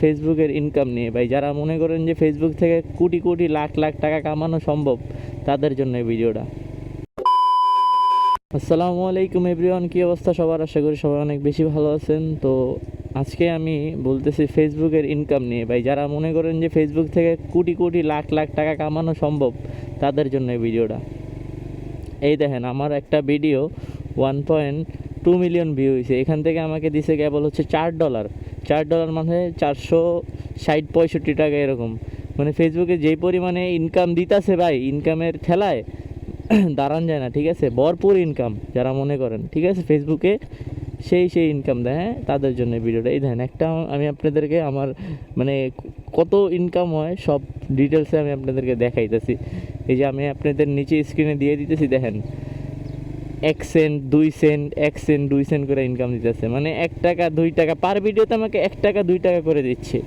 ফেসবুকের ইনকাম নিয়ে। ভাই, যারা মনে করেন যে ফেসবুক থেকে কোটি কোটি, লাখ লাখ টাকা কামানো সম্ভব, তাদের জন্য এই ভিডিওটা। আসসালামু আলাইকুম এভরিওয়ান কী অবস্থা সবার? আশা করি সবাই অনেক বেশি ভালো আছেন। তো আজকে আমি বলতেছি ফেসবুকের ইনকাম নিয়ে। ভাই, যারা মনে করেন যে ফেসবুক থেকে কোটি কোটি, লাখ লাখ টাকা কামানো সম্ভব, তাদের জন্য এই ভিডিওটা। এই দেখেন, আমার একটা video one point two million view হয়েছে এখান থেকে আমাকে দিছে কেবল হচ্ছে চার ডলার চার ডলার মানে চারশো ষাট পঁয়ষট্টি টাকা এরকম। মানে ফেসবুকে যেই পরিমাণে ইনকাম দিতাছে ভাই ইনকামের ঠেলায়, দাঁড়ান যায় না, ঠিক আছে? ভরপুর ইনকাম যারা মনে করেন, ঠিক আছে? ফেসবুকে সেই সেই ইনকাম দেয় হ্যাঁ? তাদের জন্য ভিডিওটা এই দেখেন, একটা আমি আপনাদেরকে আমার মানে কত ইনকাম হয়, সব ডিটেলসে আমি আপনাদেরকে দেখাইতেছি। এই যে আমি আপনাদের নিচে স্ক্রিনে দিয়ে দিতেছি, দেখেন। এক সেন্ট দুই সেন্ট এক সেন্ট দুই সেন্ট করে ইনকাম দিতেছে। মানে এক টাকা, দুই টাকা পার ভিডিওতে আমাকে এক টাকা, দুই টাকা করে দিচ্ছে।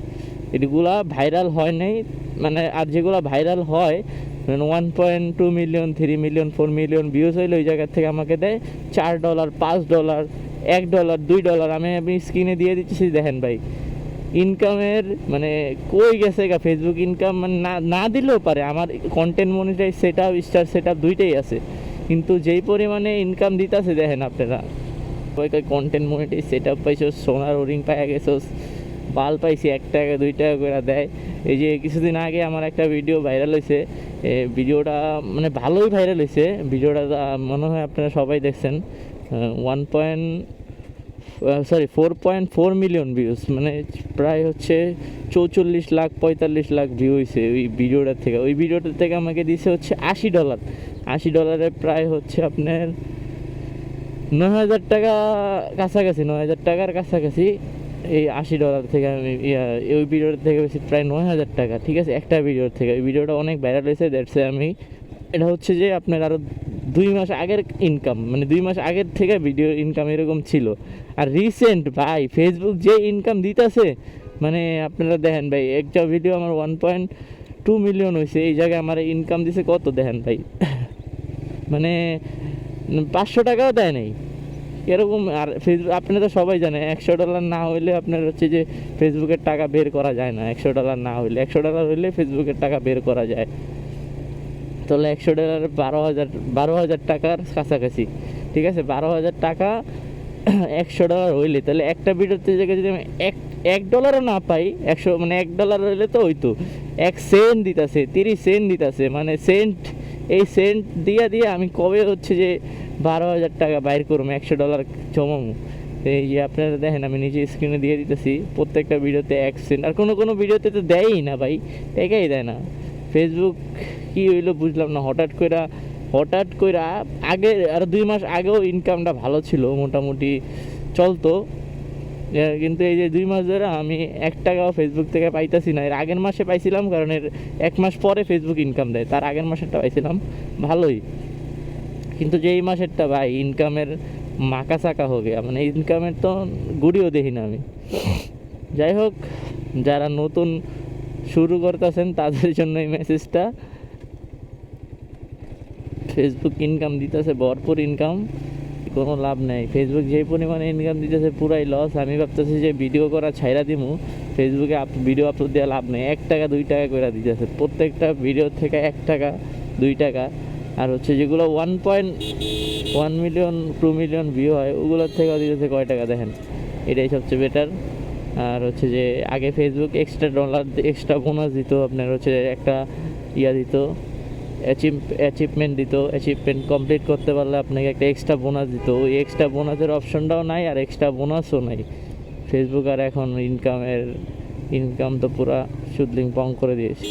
এগুলা ভাইরাল হয় নাই। মানে আর যেগুলো ভাইরাল হয় মানে one point two million three million four million views হইলে ওই জায়গা থেকে আমাকে দেয় চার ডলার পাঁচ ডলার এক ডলার দুই ডলার আমি আপনি স্ক্রিনে দিয়ে দিচ্ছি, দেখেন ভাই। ইনকামের মানে কই গেছে গা? ফেসবুক ইনকাম মানে না না দিলেও পারে। আমার content monetise set up star set up দুইটাই আছে। কিন্তু যেই পরিমাণে ইনকাম দিতেছে, দেখেন আপনারা। কই কই কন্টেন্ট মনিটাইজ সেট আপ পাইছো, সোনার ওরিং পাইয়া গেছোস বাল পাইছি এক টাকা, দুই টাকা করে দেয়। এই যে কিছুদিন আগে আমার একটা ভিডিও ভাইরাল হয়েছে ভিডিওটা মানে ভালোই ভাইরাল হয়েছে ভিডিওটা মনে হয় আপনারা সবাই দেখছেন one point sorry four point four million views মানে প্রায় হচ্ছে চৌচল্লিশ লাখ, পঁয়তাল্লিশ লাখ ভিউ হয়েছে ওই ভিডিওটার থেকে। ওই ভিডিওটার থেকে আমাকে দিছে হচ্ছে আশি ডলার আশি ডলারে প্রায় হচ্ছে আপনার নয় হাজার টাকা কাছাকাছি, নয় হাজার টাকার কাছাকাছি এই আশি ডলার থেকে আমি ওই ভিডিওর থেকে বেশি প্রায় নয় হাজার টাকা, ঠিক আছে? একটা ভিডিওর থেকে। ওই ভিডিওটা অনেক ভাইরাল হয়েছে দ্যাটসে আমি এটা হচ্ছে যে আপনার আরও দুই মাস আগের ইনকাম মানে দুই মাস আগের থেকে ভিডিও ইনকাম এরকম ছিল। আর রিসেন্ট ভাই ফেসবুক যে ইনকাম দিতেছে মানে আপনারা দেখেন ভাই, একটা ভিডিও আমার ওয়ান পয়েন্ট টু মিলিয়ন হয়েছে, এই জায়গায় আমার ইনকাম দিছে কত দেখেন ভাই? মানে পাঁচশো টাকাও দেয় নাই। এরকম আর ফেসবুক আপনি তো সবাই জানে একশো ডলার না হইলে আপনার হচ্ছে যে ফেসবুকের টাকা বের করা যায় না। একশো ডলার না হইলে, একশো ডলার হইলে ফেসবুকের টাকা বের করা যায়। তাহলে একশো ডলার বারো হাজার বারো হাজার টাকার কাছাকাছি, ঠিক আছে? বারো হাজার টাকা, একশো ডলার হইলে, তাহলে একটা ভিডিওতে জায়গায় যদি আমি এক এক ডলারও না পাই, একশো মানে এক ডলার হইলে তো হইতো। এক সেন্ট দিতাছে, তিরিশ সেন্ট দিতাছে মানে সেন্ট এই সেন্ট দিয়া দিয়ে আমি কবে হচ্ছে যে বারো হাজার টাকা বাইর করব, একশো ডলার জমাবো? এই যে আপনারা দেখেন, আমি নিজে স্ক্রিনে দিয়ে দিতেছি, প্রত্যেকটা ভিডিওতে এক সেন্ট আর কোনো কোনো ভিডিওতে তো দেয়ই না ভাই একাই দেয় না। ফেসবুক কি হইল বুঝলাম না, হঠাৎ করে হঠাৎ করে আগে, আর দুই মাস আগেও ইনকামটা ভালো ছিল, মোটামুটি চলতো। কিন্তু এই যে দুই মাস ধরে আমি এক টাকাও ফেসবুক থেকে পাইতাছি না। এর আগের মাসে পাইছিলাম, কারণ এর এক মাস পরে ফেসবুক ইনকাম দেয়। তার আগের মাসেরটা পাইছিলাম, ভালোই। কিন্তু যে এই মাসেরটা ভাই ইনকামের মাকা চাকা গেয়া। মানে ইনকামের তো গুড়িও দেখি না আমি। যাই হোক, যারা নতুন শুরু করতেছেন, তাদের জন্য এই মেসেজটা ফেসবুক ইনকাম দিতেছে, ভরপুর ইনকাম কোনো লাভ নেই। ফেসবুক যে পরিমাণে ইনকাম দিতেছে, পুরাই লস আমি ভাবতেছি যে ভিডিও করা ছাইরা দিমু। ফেসবুকে আপ ভিডিও আপলোড দেওয়া লাভ নেই। এক টাকা, দুই টাকা করে দিতেছে। প্রত্যেকটা ভিডিও থেকে এক টাকা, দুই টাকা। আর হচ্ছে যেগুলো one point one million two million view হয়, ওগুলোর থেকেও দিতেছে কয় টাকা দেখেন। এটাই সবচেয়ে বেটার আর হচ্ছে যে, আগে Facebook extra dollar extra bonus দিত, আপনার হচ্ছে একটা ইয়া দিত। অ্যাচিভমেন্ট দিত অ্যাচিভমেন্ট কমপ্লিট করতে পারলে আপনাকে একটা এক্সট্রা বোনাস দিত। ওই এক্সট্রা বোনাসের অপশনটাও নাই আর এক্সট্রা বোনাসও নাই। ফেসবুক আর এখন ইনকামের ইনকাম তো পুরা সুদলিং পং করে দিয়েছে।